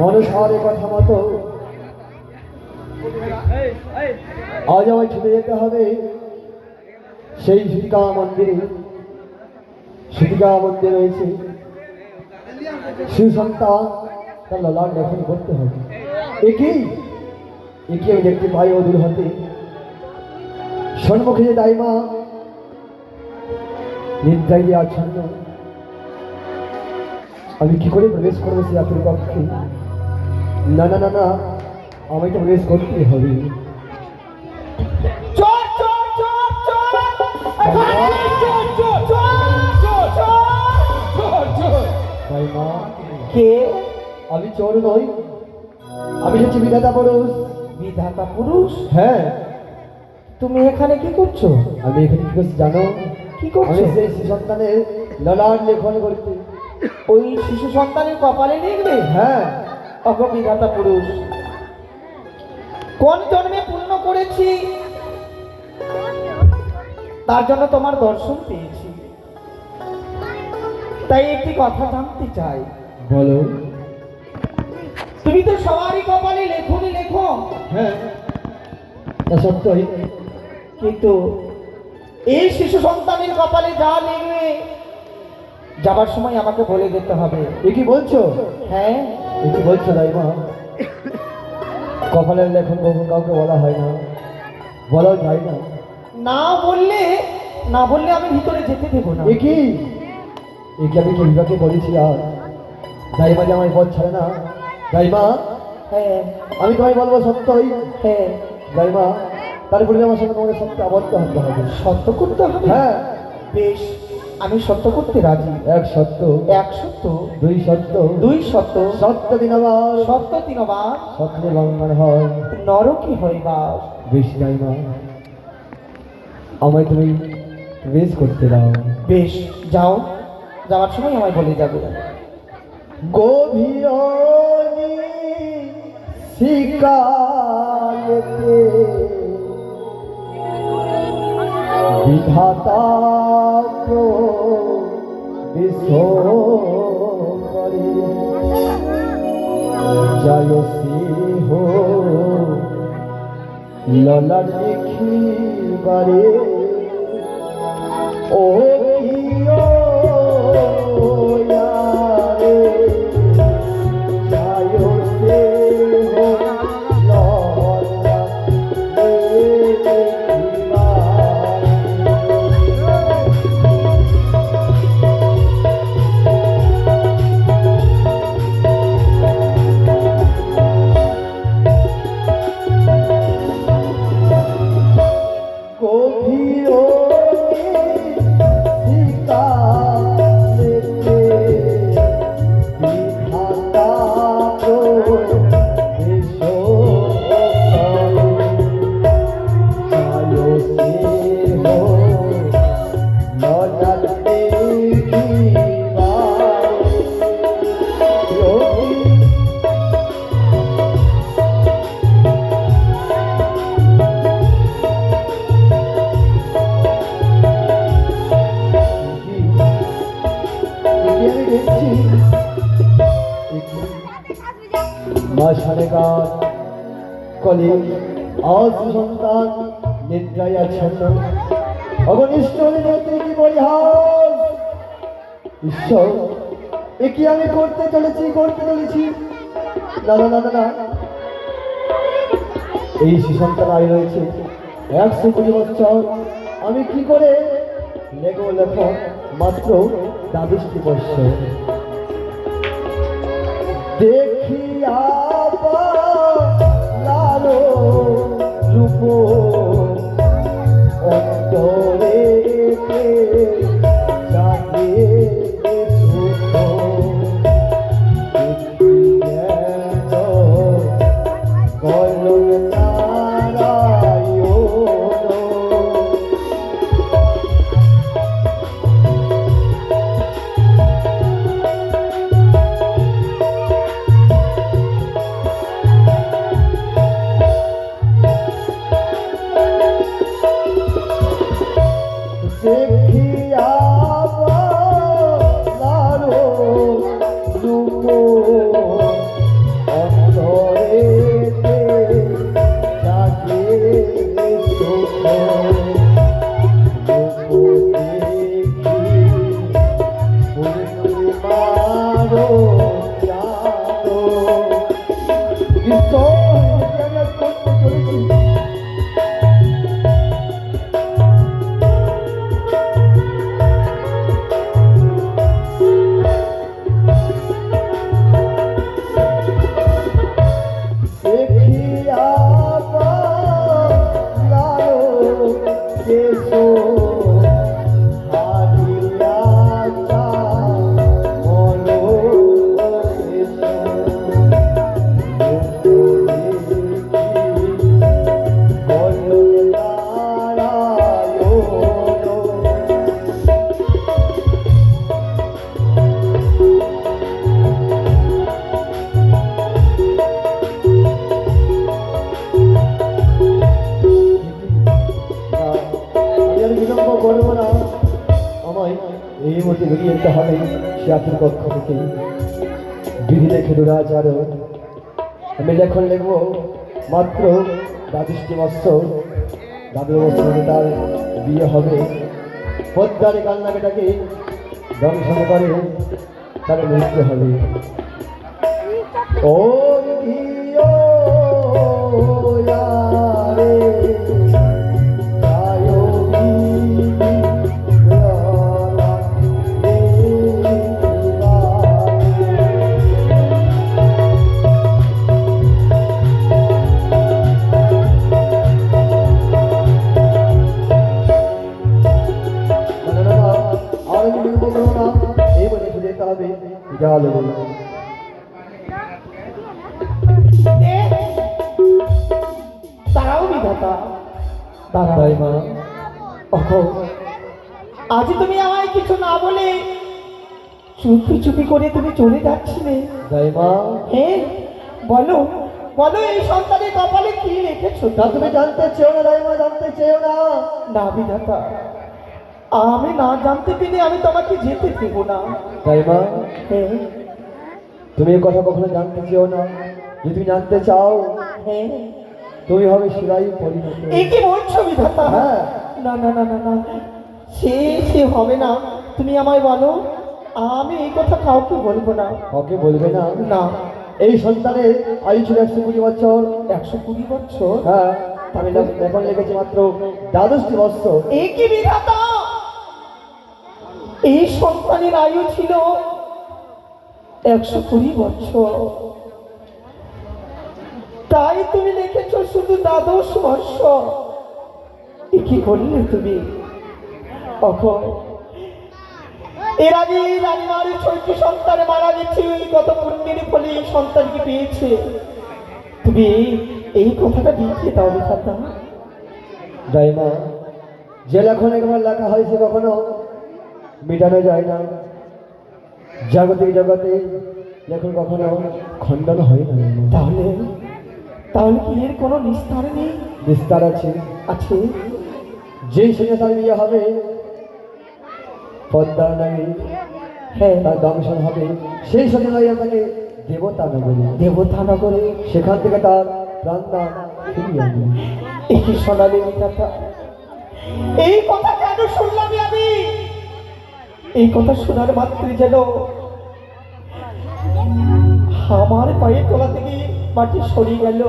মনসারের কথা মতো আজ আমায় ছুটে যেতে হবে সেই সীতিকা মন্দিরে সীতিকা মন্দির রয়েছে তার ললাট লেখন করতে হবে। একই একই আমি দেখতে পাই অদূর হতে। সন্মুখে যে দাইমা নিদ্রায় আচ্ছন্ন। আমি কি করে প্রবেশ করব সে আপনার কক্ষে না না না না আমায় তো প্রবেশ করতেই হবে কে? আমি চোর নই। আমি হচ্ছে বিধাতা পুরুষ। বিধাতা পুরুষ? হ্যাঁ। তুমি এখানে কি করছ? আমি এখানে কি করছি জানো? কি আমি করছ সেই সন্তানের ললাট লেখন করতে। ওই শিশু সন্তানের কপালে লিখবে হ্যাঁ অগ বিধাতা পুরুষ। কোন জন্মে পূর্ণ করেছি? তার জন্য তোমার দর্শন পেয়েছি। তাই একটি কথা জানতে চাই। বলো। তুমি তো সবারই কপালে লেখনি লেখো। হ্যাঁ সত্যই। কিন্তু এই শিশু সন্তানের কপালে যা লিখবে যাবার সময় আমাকে বলে যেতে হবে। এ কি বলছো? হ্যাঁ? এ কি বলছো দাইমা? কপালের লেখন কখন কাউকে বলা হয় না। বলাও যায় না না বললে না বললে আমি ভিতরে যেতে দেবো না। এ কি? এ কি আমি কি বিভাগে বলেছি আর? দাইমা যে আমার পথ ছাড়ে না। দাইমা হ্যাঁ। আমি তোমায় বলব সত্যই। হ্যাঁ। দাইমা তারপরে আমার সঙ্গে তোমাকে সত্য আবদ্ধ হতে হবে। সত্য করতে হবে? হ্যাঁ। বেশ। আমি সত্য করতে রাজি। এক সত্য এক সত্য দুই সত্য দুই সত্য সত্য দিন আবার সত্য তিনবার সত্য লঙ্ঘন হয়। নরকি হইবার বেশি দাইমা আমায় তুমি বেশ করতে দাও। বেশ যাও। যাওয়ার সময় আমায় বলে যাবে। গভীর শিকালেতে বিধাতা করে জয় সিংহ। ললার দেখিবারে। ও মাঝখানে গান কলে আজ সন্তান নিদ্রায় আচ্ছন্ন অগনিষ্ঠ কি পরিহাস? ঈশ্বর, এ কি আমি করতে চলেছি করতে চলেছি? না না না এই সুসন্তান আয় রয়েছে। একশো কুড়ি বছর আমি কি করে লেগো লেখ মাত্র দ্বাদশটি বছর দেখিয়া জাতির পক্ষ থেকে বিধি লেখে দুরাচার আমি যখন লিখব মাত্র দ্বাদশটি বৎসর দাদু বৎসরে তার বিয়ে হবে। পদ্মারে কান্নাকেটাকে দংশন করে তার মৃত্যু হবে। ও বিধাতা মা আজ তুমি আমায় কিছু না বলে চুপি চুপি করে তুমি চলে যাচ্ছিলে। হ্যাঁ বলো বলো এই সন্তানের কপালে কি রেখেছো? তা তুমি জানতে চেও না তাই মা জানতে চেও না। না বিধাতা আমি না জানতে পেরে আমি তোমাকে যেতে দেবো না। তাই মা হ্যাঁ। তুমি কথা কখনো জানতে চেও না। যদি তুমি জানতে চাও হ্যাঁ। তুমি হবে সিলাই পরিণত। এই কি বলছো বিধাতা? হ্যাঁ। না না না না না। সে সে হবে না। তুমি আমায় বলো আমি এই কথা কাউকে বলব না। কাউকে বলবে না? না। এই সন্তানের আয়ু ছিল একশো কুড়ি বছর। একশো কুড়ি বছর? হ্যাঁ। আমি এখন লেগেছি মাত্র দ্বাদশটি বছর কি বিধাতা? সন্তানের আয়ু ছিল একশো কুড়ি বছর। তাই তুমি লিখেছো শুধু দ্বাদশ বর্ষ কি করলে তুমি? এর আগে রানীমার ছয়টি সন্তান মারা গেছে কত পুণ্যের ফলে এই সন্তানকে পেয়েছে। তুমি এই কথাটা লিখে দাও বিধাতা তাই মা যে লেখন একবার লেখা হয়েছে কখনো? মেটানো যায় না। জাগতিক জগতে লেখন কখনো খণ্ডন হয় না। তাহলে তাহলে কি এর কোনো নিস্তার নেই? বিস্তার আছে আছে। যেই সঙ্গে তার বিয়ে হবে, পদ্মার নামে হ্যাঁ তার দংশন হবে, সেই সঙ্গে লইয়া তাকে দেবতা নগরী, দেবতা নগরে, সেখান থেকে তার প্রাণদান ফিরিয়ে আনবে। একই সোনালি এই কথা কেন শুনলাম আমি? এই কথা শোনার মাত্রই যেন আমার পায়ে তোলা থেকে মাটি সরিয়ে গেল।